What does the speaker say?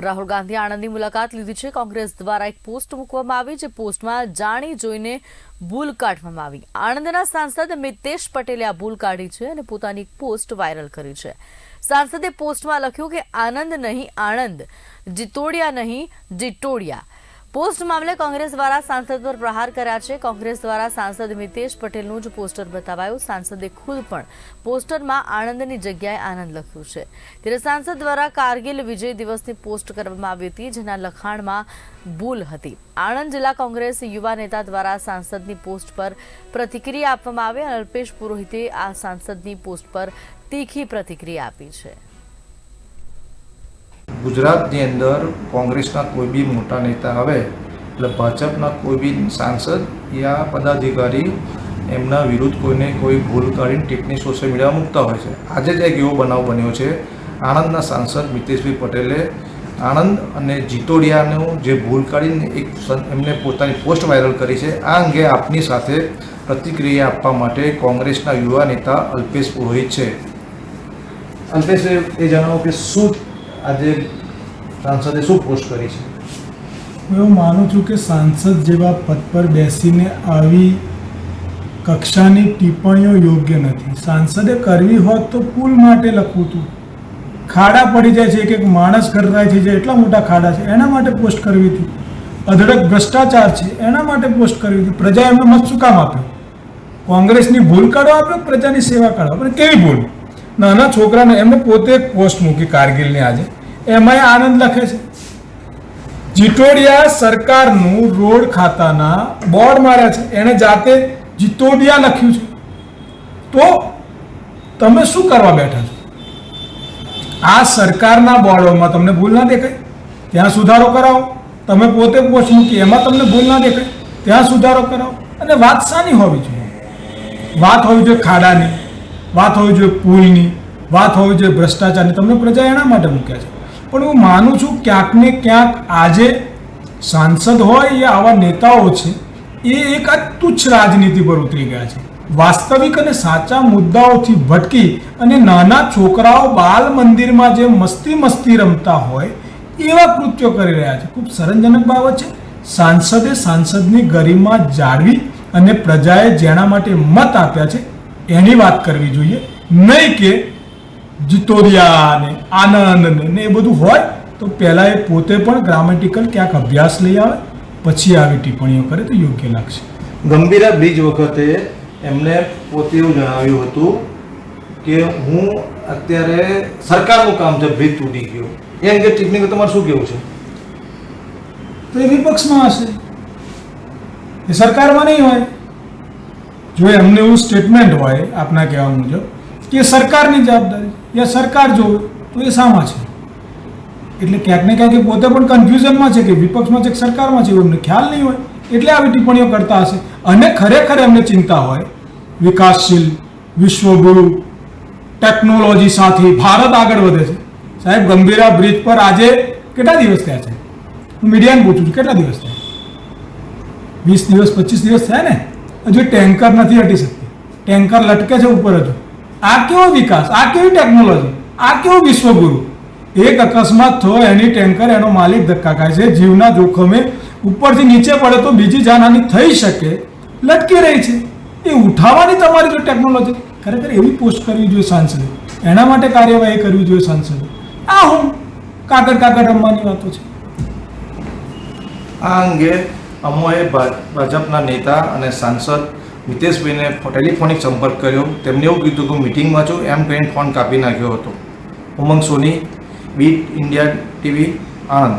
રાહુલ ગાંધી આણંદની મુલાકાત લીધી છે. કોંગ્રેસ દ્વારા એક પોસ્ટ મૂકવામાં આવી જે પોસ્ટમાં જાણી જોઈને ભૂલ કાઢવામાં આવી. આણંદના સાંસદ મિતેશ પટેલે આ ભૂલ કાઢી છે અને પોતાની પોસ્ટ વાયરલ કરી છે. સાંસદે પોસ્ટમાં લખ્યું કે, આનંદ નહીં, આણંદ. જીતોડિયા નહીં, જીટોડિયા. પોસ્ટ મામલે કોંગ્રેસ દ્વારા સાંસદ પર પ્રહાર કર્યા છે. કોંગ્રેસ દ્વારા સાંસદ મિતેશ પટેલનું જ પોસ્ટર બતાવાયું. સાંસદે ખુદ પણ પોસ્ટરમાં આણંદની જગ્યાએ આનંદ લખ્યું છે. ત્યારે સાંસદ દ્વારા કારગિલ વિજય દિવસની પોસ્ટ કરવામાં આવી હતી, જેના લખાણમાં ભૂલ હતી. આણંદ જિલ્લા કોંગ્રેસ યુવા નેતા દ્વારા સાંસદની પોસ્ટ પર પ્રતિક્રિયા આપવામાં આવી અને અલ્પેશ પુરોહિતે આ સાંસદની પોસ્ટ પર તીખી પ્રતિક્રિયા આપી છે. ગુજરાતની અંદર કોંગ્રેસના કોઈ બી મોટા નેતા આવે, એટલે ભાજપના કોઈ બી સાંસદ યા પદાધિકારી એમના વિરુદ્ધ કોઈને કોઈ ભૂલ કાઢીને ટીપની સોશિયલ મીડિયામાં મૂકતા હોય છે. આજે જ એક એવો બનાવ બન્યો છે. આણંદના સાંસદ મિતેશભાઈ પટેલે આણંદ અને જીતોડિયાનું જે ભૂલ કાઢીને એક એમને પોતાની પોસ્ટ વાયરલ કરી છે. આ અંગે આપની સાથે પ્રતિક્રિયા આપવા માટે કોંગ્રેસના યુવા નેતા અલ્પેશ પુરોહિત છે. અલ્પેશ, એ જણાવો કે શું આજે સાંસદે શું પોસ્ટ કરી છે? હું એવું માનું છું કે સાંસદ જેવા પદ પર બેસીને આવી કક્ષાની ટિપ્પણીઓ યોગ્ય નથી. સાંસદે કરવી હોત તો પુલ માટે લખવું હતું ખાડા પડી જાય છે એક એક માણસ ગરરાય થઈ જાય, એટલા મોટા ખાડા છે. એના માટે પોસ્ટ કરવી હતી અધડક ભ્રષ્ટાચાર છે, એના માટે પોસ્ટ કરવી હતી પ્રજા એમને મત શું કામ આપ્યું? કોંગ્રેસની ભૂલ કાઢો આપ્યો પ્રજાની સેવા કાઢો આપણે કેવી ભૂલ? નાના છોકરાને એમને પોતે પોસ્ટ મૂકી કારગિલની આજે. એમાંય આનંદ લખે છે. જીટોડિયા સરકારનું રોડ ખાતાના બોર્ડ માર્યા છે. એણે જાતે જીતોડિયા લખ્યું છે. તો તમે શું કરવા બેઠા છો? આ સરકારના બોર્ડોમાં તમને ભૂલ ના દેખાય? ત્યાં સુધારો કરાવો. તમે પોતે પોસ્ટ મૂકી, એમાં તમને ભૂલ ના દેખાય. ત્યાં સુધારો કરાવો. અને વાત શાની હોવી જોઈએ? વાત હોવી જોઈએ ખાડાની. વાત હોવી જોઈએ પુલની વાત હોવી જોઈએ ભ્રષ્ટાચારની, તમને પ્રજા એના માટે મૂક્યા છે. પણ હું માનું છું ક્યાંક ને ક્યાંક આજે સાંસદ હોય યા આવા નેતાઓ છે, એ એક આ તુચ્છ રાજનીતિ પર ઉતરી ગયા છે. વાસ્તવિક અને સાચા મુદ્દાઓથી ભટકી અને નાના છોકરાઓ બાલ મંદિરમાં જે મસ્તી મસ્તી રમતા હોય, એવા કૃત્યો કરી રહ્યા છે. ખૂબ સરંજનક બાબત છે. સાંસદે સાંસદની ગરિમા જાળવી અને પ્રજાએ જેના માટે મત આપ્યા છે એની વાત કરવી જોઈએ. નહીં કે જીતોરિયા ને આનંદ ને એ બધું હોય તો પહેલાં એ પોતે પણ ગ્રામેટિકલ ક્યાંક અભ્યાસ લઈ આવે પછી આવી ટિપ્પણીઓ કરે તો યોગ્ય લાગશે. ગંભીરા બીજ વખતે એમને પોતે એવું જણાવ્યું હતું કે હું અત્યારે સરકારનું કામ છે ભીત તૂટી ગયો. એ અંગે ટિપ્પણી તમારે શું કેવું છે? તો એ વિપક્ષમાં હશે. એ સરકારમાં નહીં હોય. જો એમને એવું સ્ટેટમેન્ટ હોય આપના કહેવા મુજબ કે સરકારની જવાબદારી, યા સરકાર જો તો એ શામાં છે. એટલે ક્યાંક ને ક્યાંક પોતે પણ કન્ફ્યુઝનમાં છે કે વિપક્ષમાં છે કે સરકારમાં છે એમને ખ્યાલ નહીં હોય. એટલે આવી ટિપ્પણીઓ કરતા હશે. અને ખરેખર એમને ચિંતા હોય, વિકાસશીલ, વિશ્વગુરુ ટેકનોલોજી સાથે, ભારત આગળ વધે છે. સાહેબ, ગંભીરા બ્રિજ પર આજે કેટલા દિવસ થયા છે? હું મીડિયાને પૂછું છું, કેટલા દિવસ થયા? વીસ દિવસ, પચીસ દિવસ થયા ને? હજુ ટેન્કર નથી હટી શકતી, ટેન્કર લટકે છે ઉપર હજુ આ કેવો વિકાસ? આ કેવી ટેકનોલોજી? આ કેવો વિશ્વગુરુ? એક અકસ્માત થયો, એની ટેન્કર, એનો માલિક ધક્કા ખાય છે, જીવના જોખમે ઉપરથી નીચે પડે તો બીજી જાનહાની થઈ શકે, લટકી રહી છે. એ ઉઠાવવાની તમારી જો ટેકનોલોજી. ખરેખર એવી પોસ્ટ કરવી જોઈએ સાંસદે. એના માટે કાર્યવાહી કરવી જોઈએ સાંસદે. આ હું કાગળ કાગળ રમવાની વાતો છે. આ અંગે અમોએ ભાજપના નેતા અને સાંસદ મિતેશભાઈને ટેલિફોનિક સંપર્ક કર્યો. તેમને એવું કીધું કે મિટિંગમાં છું એમ કહીને ફોન કાપી નાખ્યો હતો. Umang Soni, beat India TV, Anand.